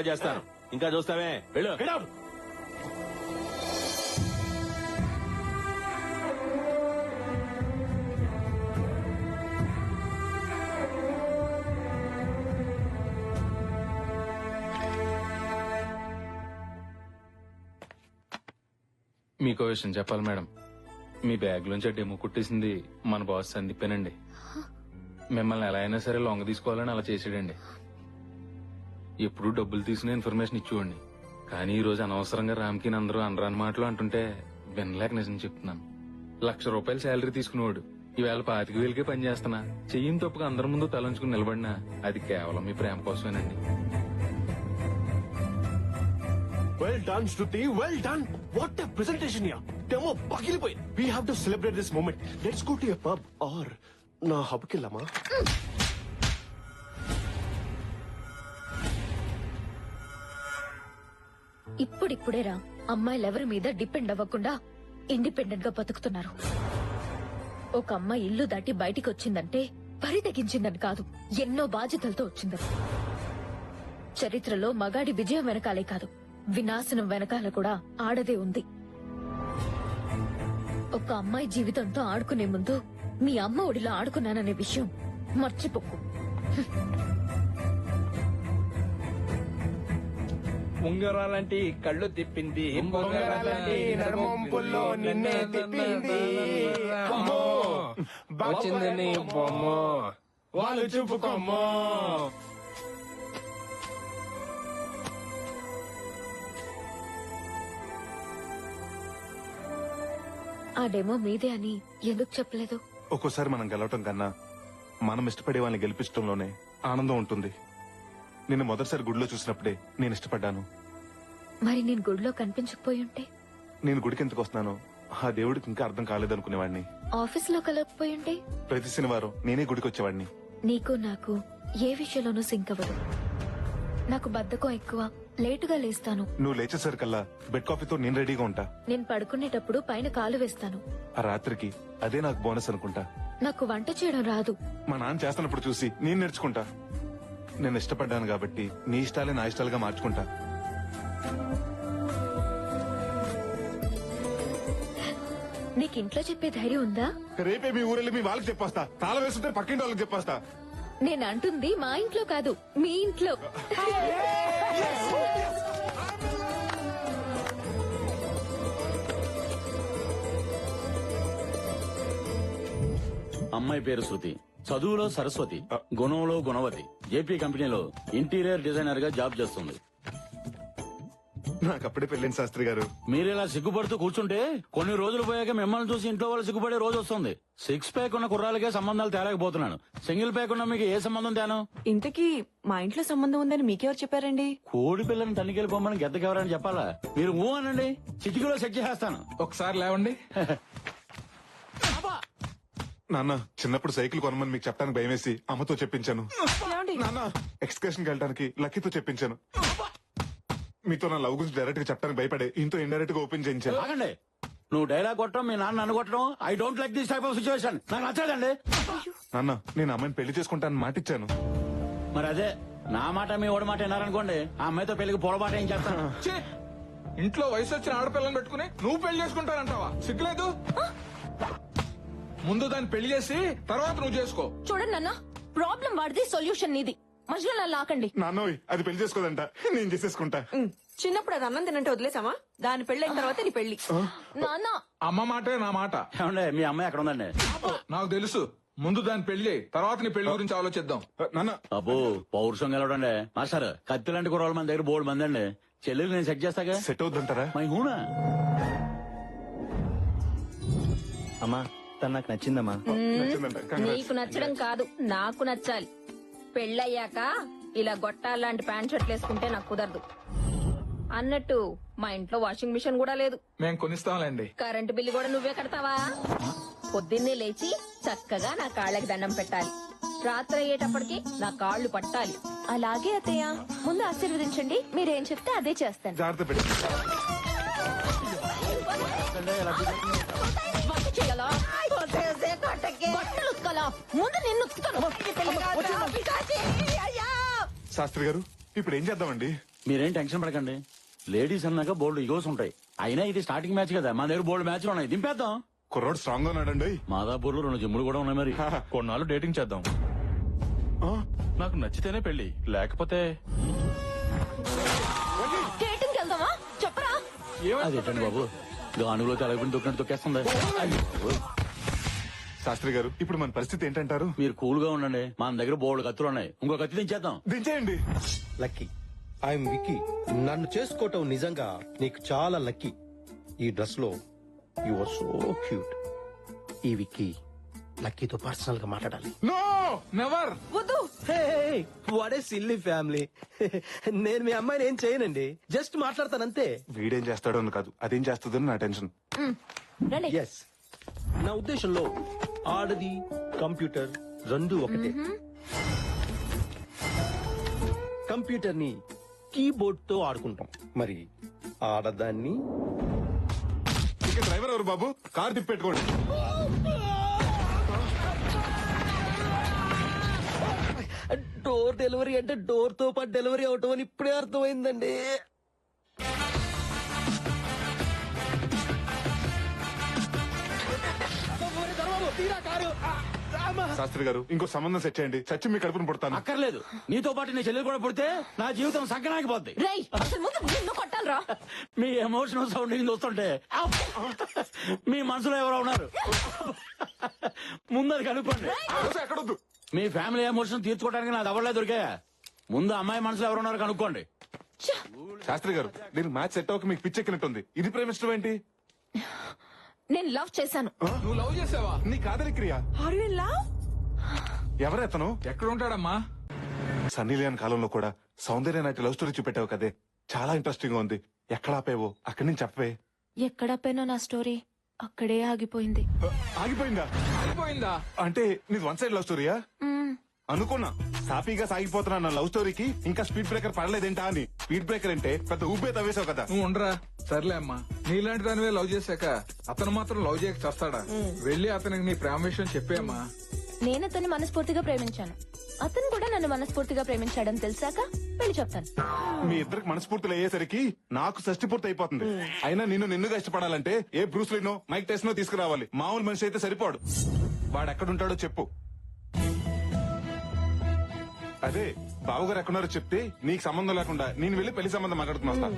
చేస్తాను. ఇంకా చూస్తావే. వెళ్ళు! మీకో విషయం చెప్పాలి మేడం. మీ బ్యాగ్ లోంచి ఆ డెమో కుట్టేసింది మన బాస్ సందీపేనండి. మిమ్మల్ని ఎలా అయినా సరే లొంగ తీసుకోవాలని అలా చేసాడండి ఎప్పుడు డబ్బులు తీసుకునే ఇన్ఫర్మేషన్ ఇచ్చేవాడిని. కానీ ఈ రోజు అనవసరంగా రామ్కి అందరూ అనరాని మాటలు అంటుంటే వినలేక నిజం చెప్తున్నాను. లక్ష రూపాయలు శాలరీ తీసుకునేవాడు. ఈవేళ పాతిక వేలకే పని చేస్తున్నా. చెయ్యిని తప్పుగా అందరి ముందు తలంచుకుని నిలబడినా అది కేవలం మీ ప్రేమ కోసమేనండి. Well done Shruti well done what a presentation yeah demo పగిలిపోయి. We have to celebrate this moment let's go to a pub or నా హబ్కి వెళ్ళామా? ఇప్పుడిప్పుడేరా అమ్మాయిలు ఎవరి మీద డిపెండ్ అవ్వకుండా ఇండిపెండెంట్గా బతుకుతున్నారు. ఒక అమ్మాయి ఇల్లు దాటి బయటికి వచ్చిందంటే పరితగించిందని కాదు ఎన్నో బాధ్యతలతో వచ్చిందని చరిత్రలో మగాడి విజయం వెనకాలే కాదు వినాశనం వెనకాల కూడా ఆడదే ఉంది. ఒక అమ్మాయి జీవితంతో ఆడుకునే ముందు మీ అమ్మ ఒడిలో ఆడుకున్నాననే విషయం మర్చిపోకు. ఉంగరాలంటి కళ్ళు తిప్పింది. ఉంగరాలంటి నడుమంపుల్లో నిన్నే తిప్పింది. నీ బొమ్మ. వాళ్ళు చూపుకోమ్మో! ఆ డెమో మీదే అని ఎందుకు చెప్పలేదు? ఒక్కోసారి మనం గెలవటం కన్నా మనం ఇష్టపడే వాళ్ళని గెలిపించడంలోనే ఆనందం ఉంటుంది. నిన్ను మొదటిసారి గుడిలో చూసినప్పుడే నేను ఇష్టపడ్డాను. మరి నేను గుడిలో కనిపించకపోయి ఉంటే నేను గుడికి ఎందుకు వస్తున్నానో ఆ దేవుడికి ఇంకా అర్థం కాలేదనుకునేవాడిని. ఆఫీస్లో కలగకపోయి ఉంటే ప్రతి శనివారం నేనే గుడికి వచ్చేవాడిని. నీకు నాకు ఏ విషయంలోనూ సింక్ అవ్వదు. నాకు బద్ధకం ఎక్కువ లేటుగా లేస్తాను. నువ్వు లేచేసరికల్లా బెడ్ కాఫీతో నేను రెడీగా ఉంటా. నేను పడుకునేటప్పుడు పైన కాలు వేస్తాను. ఆ రాత్రికి అదే నాకు బోనస్ అనుకుంటా. నాకు వంట చేయడం రాదు. మా నాన్న చేస్తున్నప్పుడు చూసి నేను నేర్చుకుంటా. నేను ఇష్టపడ్డాను కాబట్టి నీ ఇష్టాలే నా ఇష్టాలుగా మార్చుకుంటా. నీకు ఇంట్లో చెప్పే ధైర్యం ఉందా? రేపే మీ ఊరెళ్ళి మీ వాళ్ళకి చెప్పేస్తా. తాళ వేస్తుంటే పక్కింటి వాళ్ళకి చెప్పేస్తా. నేను అంటుంది మా ఇంట్లో కాదు మీ ఇంట్లో. అమ్మాయి పేరు శృతి. చదువులో సరస్వతి గుణంలో గుణవతి. జేపీ కంపెనీలో ఇంటీరియర్ డిజైనర్గా జాబ్ చేస్తుంది. నాకు అప్పుడే పెళ్ళింది శాస్త్రి గారు. మీరు ఇలా సిగ్గుపడుతూ కూర్చుంటే కొన్ని రోజులు పోయాక మిమ్మల్ని చూసి ఇంట్లో వాళ్ళు సిగ్గుపడే రోజు వస్తుంది. సిక్స్ ప్యాక్ ఉన్న కుర్రాలకే సంబంధాలు తేలేకపోతున్నాను. సింగిల్ ప్యాక్ ఉన్న మీకు ఏ సంబంధం తేను? ఇంతకీ మా ఇంట్లో సంబంధం ఉందని మీకెవరు చెప్పారండి? కోడి పిల్లని తనిఖీలు పొమ్మని గెద్దకెవరని చెప్పాలా? మీరు ఊ అనండి. చిటికీలో సెట్ చేసేస్తాను. ఒకసారి లేవండి. నాన్న చిన్నప్పుడు సైకిల్ కొనమని మీకు చెప్పడానికి భయం వేసి అమ్మతో చెప్పించాను. నాన్న ఎక్స్కర్షన్ వెళ్ళడానికి లక్కీతో చెప్పించాను. మీతో నా లవ్ గురించి డైరెక్ట్గా చెప్పడానికి భయపడే ఇంతో ఇండైరెక్ట్గా ఓపెన్ చేయించాను. ఆగండి. నువ్వు డైలాగ్ కొట్టడం మీ నాన్న నన్ను కొట్టడం I don't like this type of situation నాకు నచ్చదండి నాన్న నేను అమ్మాయిని పెళ్ళి చేసుకుంటానని మాట ఇచ్చాను మరి అదే నా మాట మీ ఓడి మాట విన్నారనుకోండి ఆ అమ్మాయితో పెళ్ళికి పొరపాటు ఏం చేస్తాను? ఛీ! ఇంట్లో వయసు వచ్చిన ఆడపిల్లని పెట్టుకుని నువ్వు పెళ్ళి చేసుకుంటానంటావా? సిగ్గులేదు? ముందు దాన్ని పెళ్ళి చేసి తర్వాత నువ్వు చేసుకో. చూడండి అన్న ప్రాబ్లం వాడిది సొల్యూషన్ నీది. మధ్యలో నన్ను లాకండి. నాన్నోయ్ అది పెళ్ళి చేసుకోదంట. నేను చేసేసుకుంటా. చిన్నప్పుడు అది అన్నం తినంటే వదిలేసామా దాని పెళ్ళైన తర్వాత నీ పెళ్ళి నాన్న. అమ్మ మాటే నా మాట. ఏమండి మీ అమ్మాయి అక్కడ ఉందండి? నాకు తెలుసు. ముందు దాన్ని పెళ్ళి. తర్వాత నీ పెళ్ళి గురించి ఆలోచిద్దాం. నాన్న. అబ్బో పౌరుషం గెలవడండి మాస్టర్ కత్తి లాంటి కుర్రోళ్ళ మన దగ్గర బోర్డు మంది అండి. చెల్లెలు నేను సెట్ చేస్తాగా? సెట్ అవుద్దంటారా? మై హూనా? అమ్మా తను నాకు నచ్చిందమ్మా. నీకు నచ్చడం కాదు నాకు నచ్చాలి పెళ్ళయ్యాక ఇలా గొట్టాలాంటి ప్యాంట్ షర్ట్లు వేసుకుంటే నాకు కుదరదు అన్నట్టు మా ఇంట్లో వాషింగ్ మిషన్ కూడా లేదు మేము కొనిస్తాంలేండి కరెంటు బిల్లు కూడా నువ్వే కడతావా పొద్దున్నే లేచి చక్కగా నా కాళ్ళకి దండం పెట్టాలి రాత్రి అయ్యేటప్పటికి నా కాళ్ళు పట్టాలి అలాగే అత్తయ్య ముందు ఆశీర్వదించండి మీరేం చెప్తే అదే చేస్తాను బట్టలు ఉతకాలా ముందు నిన్ను ఉతుకుతాను శాస్త్రి గారు ఇప్పుడు ఏం చేద్దామండి? మీరేం టెన్షన్ పడకండి. లేడీస్ అన్నాక బోల్డ్ ఈగోస్ ఉంటాయి. అయినా ఇది స్టార్టింగ్ మ్యాచ్ కదా. మా దగ్గర బోల్డ్ మ్యాచ్లు ఉన్నాయి. దింపేద్దాం. కుర్రోడు స్ట్రాంగ్గా ఉన్నాడండి. మాదాపూర్లో రెండు జిమ్ములు కూడా ఉన్నాయి మరి. కొన్నాళ్ళు డేటింగ్ చేద్దాం. నాకు నచ్చితేనే పెళ్ళి లేకపోతే డేటింగ్ వెళ్దామా? చెప్పరా? అదేంటండి బాబు? గానుగులో తెలగకుండా దొక్కినట్టు తొక్కేస్తుంది. శాస్త్రి గారు ఇప్పుడు మన పరిస్థితి ఏంటంటారు? మీరు కూల్గా ఉండండి. మన దగ్గర బోల్డ్ కత్తులు ఉన్నాయి. ఇంకో కత్తి దించేద్దాం. దించేయండి. లక్కీ. ఐఎమ్ విక్కీ. నన్ను చేసుకోవటం నిజంగా నీకు చాలా లక్కీ. ఈ డ్రెస్లో యు ఆర్ సో క్యూట్. ఈ విక్కీ లక్కీతో పర్సనల్గా మాట్లాడాలి. నో! నెవర్! వద్దు! వాడే సిల్లీ ఫ్యామిలీ. నేను మీ అమ్మాయిని ఏం చేయనండి. జస్ట్ మాట్లాడతానంతే. వీడేం చేస్తాడో అని కాదు. అదేం చేస్తుందో అని నా టెన్షన్. ఎస్ నా ఉద్దేశంలో ఆడది కంప్యూటర్ రెండు ఒకటే. కంప్యూటర్ని కీబోర్డ్తో ఆడుకుంటాం. మరి ఆడదాన్ని? ఇక డ్రైవర్ ఎవరు బాబు? కార్ తిప్పెట్టుకోండి. డోర్ డెలివరీ అంటే డోర్తో పాటు డెలివరీ అవటం అని ఇప్పుడే అర్థమైందండి. శాస్త్రి గారు ఇంకో సంబంధం సెట్ చేయండి. చచ్చి మీ కడుపును పుడతాను. అక్కర్లేదు. నీతో పాటు నీ చెల్లెలు కూడా పుడితే నా జీవితం సంకనాగిపోద్ది రేయ్ అసలు ముందు నిన్ను కొట్టాలరా. మీ ఎమోషనల్ సౌండింగ్ చూస్తుంటే మీ మనసులో ఎవరో ఉన్నారు. ముందు అది కనుక్కోండి ఎక్కడొద్దు. మీ ఫ్యామిలీ ఎమోషన్ తీర్చుకోవడానికి నాది ఎవరలే దొరికా. ముందు అమ్మాయి మనసులో ఎవరు ఉన్నారు కనుక్కోండి. శాస్త్రి గారు దీనికి మ్యాచ్ సెట్ అవ్వక మీకు పిచ్చెక్కినట్టుంది. ఇది ప్రేమిష్టం ఏంటి? నేను లవ్ చేశాను. నువ్వు లవ్ చేసావా? నీ కాదలి క్రియ. ఆర్ యు లవ్ ఎవరెతను ఎక్కడ ఉంటాడమ్మా సన్నీ లేని కాలంలో కూడా సౌందర్య నాటి లవ్ స్టోరీ చూపెట్టావు కదే. చాలా ఇంట్రెస్టింగ్గా ఉంది. ఎక్కడ ఆపేవో? అక్కడి నుంచి చెప్పవే. ఎక్కడపోయినా నా స్టోరీ అక్కడే ఆగిపోయింది. ఆగిపోయిందా? అయిపోయిందా అంటే నీది వన్ సైడ్ లవ్ స్టోరీయా? అనుకున్నా. సాఫీగా సాగిపోతున్నా నా లవ్ స్టోరీకి ఇంకా స్పీడ్ బ్రేకర్ పడలేదేంటా అని. స్పీడ్ బ్రేకర్ అంటే పెద్ద ఊపే తవ్వేశావు కదా. నువ్వు ఉండరా. సర్లే అమ్మా. నీలాంటి దానివే లవ్ చేశాక అతను మాత్రం లవ్ చేయక చేస్తాడా? వెళ్ళి అతనికి నీ ప్రేమ విషయం చెప్పేమ్మా నేను అతన్ని మనస్ఫూర్తిగా ప్రేమించాను. అతను కూడా నన్ను మనస్ఫూర్తిగా ప్రేమించాడని తెలిసాక పెళ్ళి చెప్తాను. మీ ఇద్దరికి మనస్ఫూర్తులు అయ్యేసరికి నాకు షష్టి పూర్తి అయిపోతుంది. అయినా నిన్ను నిన్నుగా ఇష్టపడాలంటే ఏ బ్రూస్లీనో మైక్ టెస్ట్నో తీసుకురావాలి. మామూలు మనిషి అయితే సరిపోడు. వాడు ఎక్కడుంటాడో చెప్పు. అదే బావగారు ఎక్కడున్నారో చెప్తే నీకు సంబంధం లేకుండా నేను వెళ్ళి పెళ్ళి సంబంధం మాట్లాడుతున్నా వస్తా.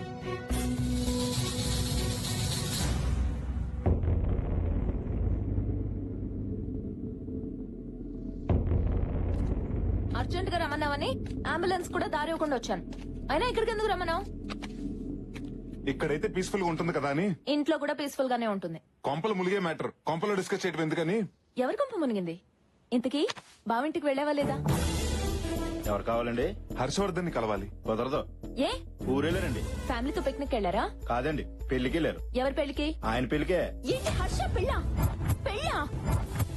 అర్జెంట్గా రమ్మన్నావని అంబులెన్స్ కూడా దారి ఇవ్వకుండా వచ్చాను. అయినా ఇక్కడికి ఎందుకు రమ్మన్నావు? ఇక్కడైతే పీస్ఫుల్గా ఉంటుంది కదా అని. ఇంట్లో కూడా పీస్ఫుల్ గానే ఉంటుంది. కొంపలు ములిగే మ్యాటర్. కొంపలో డిస్కస్ చేయడం ఎందుకని? ఎవరి కొంప మునిగింది? ఇంతకీ బావింటికి వెళ్ళావా లేదా? ఎవరు కావాలండి? హర్షవర్ధన్ని కలవాలి. కుదరదు. ఏ? ఊరేలేరండి ఫ్యామిలీతో పిక్నిక్ వెళ్ళారా కాదండి పెళ్ళికి వెళ్ళారు. ఎవరి పెళ్ళికి ఆయన పెళ్ళికే ఏంటి హర్ష పెళ్ళా? పెళ్ళా?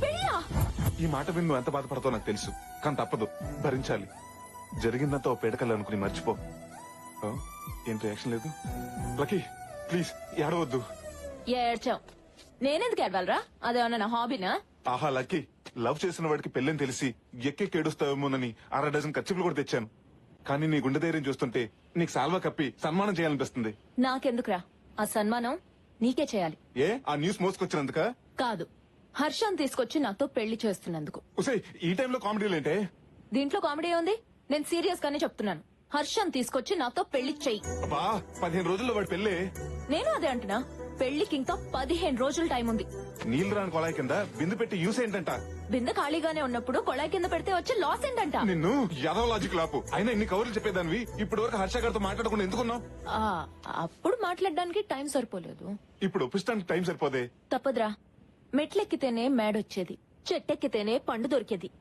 పెళ్ళా? ఈ మాట విని నువ్వు ఎంత బాధపడతావు నాకు తెలుసు కానీ తప్పదు. భరించాలి. జరిగిందంతా ఓ పేడకల్ అనుకుని మర్చిపో. ఆ? ఏం రియాక్షన్ లేదు? లక్కీ ప్లీజ్ ఏడవద్దు. ఏడ్చావు నేనెందుకు ఏడవాలరా? అదేమన్నా నా హాబీనా ఆహా లక్కీ. లవ్ చేసిన వాడికి పెళ్ళని తెలిసి ఎక్కెక్కి ఏడుస్తావేమోనని అర డజన్ ఖర్చులు కూడా తెచ్చాను. కానీ నీ గుండె ధైర్యం చూస్తుంటే నీకు సాల్వా కప్పి సన్మానం చేయాలనిపిస్తుంది. నాకెందుకురా? ఆ సన్మానం నీకే చేయాలి. ఏ? ఆ న్యూస్ మోసుకొచ్చినందుక? కాదు. హర్షం తీసుకొచ్చి నాతో పెళ్ళి చేస్తున్నందుకు. ఉసే ఈ టైంలో కామెడీలు ఏంటే? దీంట్లో కామెడీ ఉంది నేను సీరియస్ గానే చెప్తున్నాను. హర్షం తీసుకొచ్చి నాతో పెళ్ళి చెయ్యి. అబ్బా పదిహేను రోజుల్లో వాడి పెళ్ళే. నేను అదే అంటున్నా. పెళ్ళికి ఇంకా పదిహేను రోజులు టైం ఉంది. నీళ్ళు రాని కొలాయి కింద బిందు పెట్టి యూస్ ఏంటంట? బిందె ఖాళీగానే ఉన్నప్పుడు కొళాయి కింద పెడితే వచ్చే లాస్ ఏంటంట నిన్ను యాదవ లాజిక్ లాపు అయినా ఇన్ని కవర్లు చెప్పేదానివి ఇప్పటి వరకు హర్ష గారితో మాట్లాడకుండా ఎందుకున్నావు? ఆ, అప్పుడు మాట్లాడడానికి టైం సరిపోలేదు. ఇప్పుడు ఒప్పిస్తానికి టైం సరిపోదే. తప్పదురా. మెట్లెక్కితేనే మేడొచ్చేది. చెట్టెక్కితేనే పండు దొరికేది.